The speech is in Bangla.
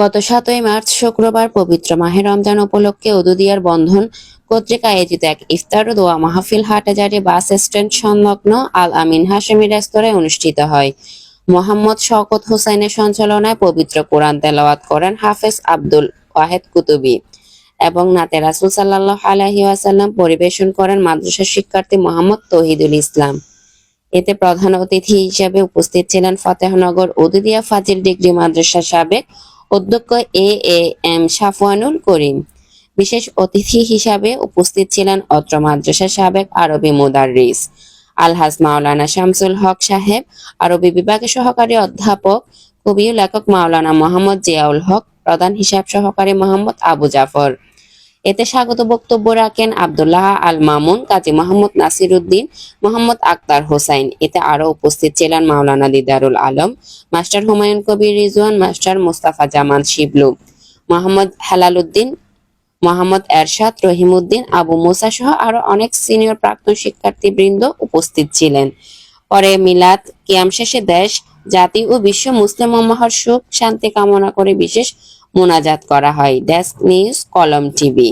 গত সাতই মার্চ শুক্রবার পবিত্র মাহে রমজান উপলক্ষে উদুদিয়ার বন্ধন কর্তৃক আয়োজিত এক ইফতার ও দোয়া মাহফিল হাটাজারি বাস স্ট্যান্ড সংলগ্ন আল আমিন হাশেমি রেস্তোরাঁয় অনুষ্ঠিত হয়। মোহাম্মদ শওকত হোসেনের সঞ্চালনায় পবিত্র কোরআন তেলাওয়াত করেন হাফেজ আব্দুল ওয়াহেদ কুতুবি এবং নাতে রাসুল সাল্লাহ আলহি ওয়াসাল্লাম পরিবেশন করেন মাদ্রাসা শিক্ষার্থী মোহাম্মদ তহিদুল ইসলাম। এতে প্রধান অতিথি হিসেবে উপস্থিত ছিলেন ফতেহনগর উদুদিয়া ফাজিল ডিগ্রি মাদ্রাসা সাবেক অধ্যক্ষ এ এ এম সাফওয়ানুল করিম। বিশেষ অতিথি হিসাবে উপস্থিত ছিলেন অত্র মাদ্রাসার সাবেক আরবি মুদাররিস, আলহাজ মাওলানা শামসুল হক সাহেব, আরবি বিভাগের সহকারী অধ্যাপক কবি লেখক মাওলানা মোহাম্মদ জিয়াউল হক, প্রধান হিসাব সহকারী মোহাম্মদ আবু জাফর। এতে স্বাগত বক্তব্য রাখেন আব্দুল্লাহ আল মামুন কাজী মোহাম্মদ নাসির উদ্দিন মোহাম্মদ আক্তার হোসাইন। এতে আরও উপস্থিত ছিলেন মাওলানা দিদারুল আলম, মাস্টার হুমায়ুন কবির রিজওয়ান, মাস্টার মোস্তাফা জামান শিবলু, মোহাম্মদ হেলাল উদ্দিন মোহাম্মদ এরশাদ রহিমউদ্দিন, আবু মুসা সহ আরও অনেক সিনিয়র প্রাক্তন শিক্ষার্থীবৃন্দ উপস্থিত ছিলেন। পরে মিলাদ কিয়াম শেষে দেশ জাতি ও বিশ্ব মুসলিম মহার সুখ, শান্তি কামনা করে বিশেষ মোনাজাত করা হয়। ডেস্ক নিউজ কলম টিভি